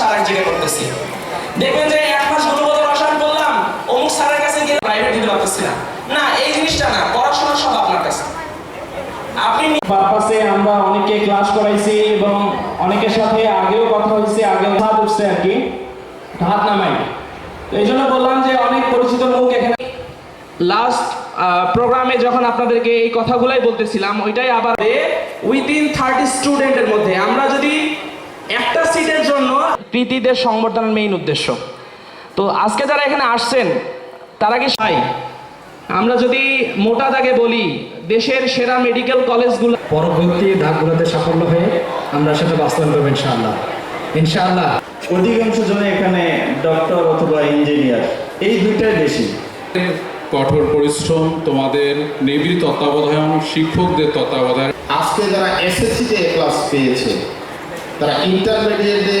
জায়গায় করতেছি। দেখবেন যে এক মাস রসায়ন অমুক স্যারের কাছে গিয়ে প্রাইভেট দিতে পারতেছি না। না, এই জিনিসটা না পড়াশোনা সব আপনার কাছে। আপনি আমরা অনেকে ক্লাস করাইছি এবং অনেকের সাথে আগেও কথা হয়েছে, আগেও হাত উঠছে আর কি। হাত নামাই। এই জন্য বললাম যে অনেক পরিচিত মুখ এখানে লাস্ট প্রোগ্রামে যখন আপনাদেরকে এই কথাগুলাই বলতেছিলাম, ওইটাই আবার উইদিন থার্টি স্টুডেন্টের মধ্যে আমরা যদি একটা কৃতীদের সংবর্ধনার মেইন উদ্দেশ্য। তো আজকে যারা এখানে আসছেন তারা কি চাই আমরা যদি মোটা দাগে বলি দেশের সেরা মেডিকেল কলেজগুলো পরবর্তী ধাপগুলোতে সাফল্য হয়ে আমরা সেটা বাস্তবায়ন করব ইনশাআল্লাহ। ইনশাআল্লাহ। অধিকাংশ জন এখানে ডক্টর অথবা ইঞ্জিনিয়ার এই দুইটাই বেশি। কঠোর পরিশ্রম তোমাদের নিবিড় তত্ত্বাবধান শিক্ষকদের তত্ত্বাবধান আজকে যারা এসএসসিতে এ ক্লাস পেয়েছে তারা ইন্টারমিডিয়েটে